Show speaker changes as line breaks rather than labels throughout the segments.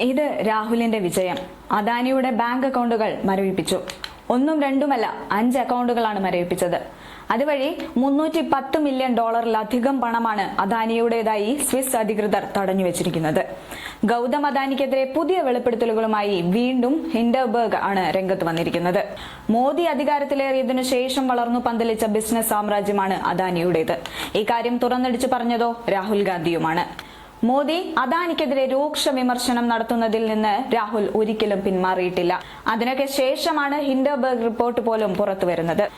ഇത് രാഹുലിന്റെ വിജയം. അദാനിയുടെ ബാങ്ക് അക്കൗണ്ടുകൾ മരവിപ്പിച്ചു. ഒന്നും രണ്ടുമല്ല അഞ്ച് അക്കൗണ്ടുകളാണ് മരവിപ്പിച്ചത്. അതുവഴി മുന്നൂറ്റി പത്ത് മില്യൺ ഡോളറിലധികം പണമാണ് അദാനിയുടേതായി സ്വിസ് അധികൃതർ തടഞ്ഞു വെച്ചിരിക്കുന്നത് ഗൗതം അദാനിക്കെതിരെ പുതിയ വെളിപ്പെടുത്തലുകളുമായി വീണ്ടും ഹിൻഡർബർഗ് ആണ് രംഗത്ത് വന്നിരിക്കുന്നത്. മോദി അധികാരത്തിലേറിയതിനു ശേഷം വളർന്നു പന്തലിച്ച ബിസിനസ് സാമ്രാജ്യമാണ് അദാനിയുടേത്. ഇക്കാര്യം തുറന്നടിച്ചു പറഞ്ഞതോ രാഹുൽ ഗാന്ധിയുമാണ്. മോദി അദാനിക്കെതിരെ രൂക്ഷ വിമർശനം നടത്തുന്നതിൽ നിന്ന് രാഹുൽ ഒരിക്കലും പിന്മാറിയിട്ടില്ല. അതിനൊക്കെ ശേഷമാണ് ഹിൻഡർബർഗ് റിപ്പോർട്ട് പോലും പുറത്തുവരുന്നത്.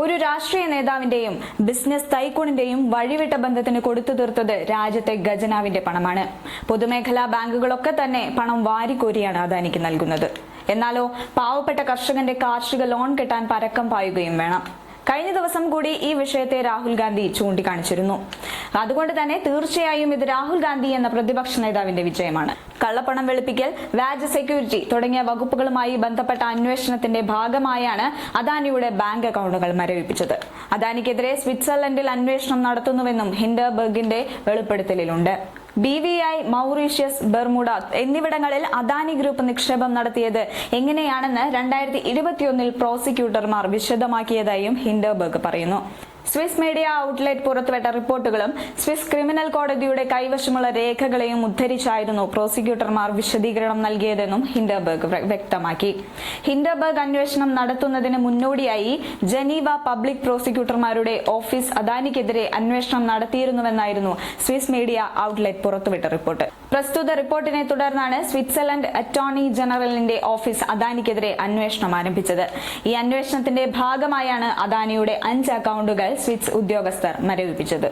ഒരു രാഷ്ട്രീയ നേതാവിന്റെയും ബിസിനസ് തൈക്കൂണിന്റെയും വഴിവിട്ട ബന്ധത്തിന് കൊടുത്തു തീർത്തത് രാജ്യത്തെ ഖജനാവിന്റെ പണമാണ്. പൊതുമേഖലാ ബാങ്കുകളൊക്കെ തന്നെ പണം വാരിക്കോരിയാണ് അദാനിക്ക് നൽകുന്നത്. എന്നാലോ പാവപ്പെട്ട കർഷകന്റെ കാർഷിക ലോൺ കിട്ടാൻ പരക്കം പായുകയും വേണം. കഴിഞ്ഞ ദിവസം കൂടി ഈ വിഷയത്തെ രാഹുൽ ഗാന്ധി ചൂണ്ടിക്കാണിച്ചിരുന്നു. അതുകൊണ്ട് തന്നെ തീർച്ചയായും ഇത് രാഹുൽ ഗാന്ധി എന്ന പ്രതിപക്ഷ നേതാവിന്റെ വിജയമാണ്. കള്ളപ്പണം വെളുപ്പിക്കൽ വാജ് സെക്യൂരിറ്റി തുടങ്ങിയ വകുപ്പുകളുമായി ബന്ധപ്പെട്ട അന്വേഷണത്തിന്റെ ഭാഗമായാണ് അദാനിയുടെ ബാങ്ക് അക്കൗണ്ടുകൾ മരവിപ്പിച്ചത്. അദാനിക്കെതിരെ സ്വിറ്റ്സർലൻഡിൽ അന്വേഷണം നടത്തുന്നുവെന്നും ഹിൻഡർബർഗിന്റെ വെളിപ്പെടുത്തലിലുണ്ട്. B V I Mauritius Bermuda എന്നിവിടങ്ങളിൽ അദാനി ഗ്രൂപ്പ് നിക്ഷേപം നടത്തിയത്. എങ്ങനെയാണെന്ന് രണ്ടായിരത്തി ഇരുപത്തിയൊന്നിൽ പ്രോസിക്യൂട്ടർമാർ വിശദമാക്കിയതായും ഹിൻഡർബർഗ് പറയുന്നു. സ്വിസ് മീഡിയ ഔട്ട്ലെറ്റ് പുറത്തുവിട്ട റിപ്പോർട്ടുകളും സ്വിസ് ക്രിമിനൽ കോടതിയുടെ കൈവശമുള്ള രേഖകളെയും ഉദ്ധരിച്ചായിരുന്നു പ്രോസിക്യൂട്ടർമാർ വിശദീകരണം നൽകിയതെന്നും ഹിൻഡർബർഗ് വ്യക്തമാക്കി. ഹിൻഡർബർഗ് അന്വേഷണം നടത്തുന്നതിന് മുന്നോടിയായി ജനീവ പബ്ലിക് പ്രോസിക്യൂട്ടർമാരുടെ ഓഫീസ് അദാനിക്കെതിരെ അന്വേഷണം നടത്തിയിരുന്നുവെന്നായിരുന്നു സ്വിസ് മീഡിയ ഔട്ട്ലെറ്റ് പുറത്തുവിട്ട റിപ്പോർട്ട്. പ്രസ്തുത റിപ്പോർട്ടിനെ തുടർന്നാണ് സ്വിറ്റ്സർലൻഡ് അറ്റോർണി ജനറലിന്റെ ഓഫീസ് അദാനിക്കെതിരെ അന്വേഷണം ആരംഭിച്ചത്. ഈ അന്വേഷണത്തിന്റെ ഭാഗമായാണ് അദാനിയുടെ അഞ്ച് അക്കൗണ്ടുകൾ സ്വിറ്റ്സ് ഉദ്യോഗസ്ഥർ മരവിപ്പിച്ചത്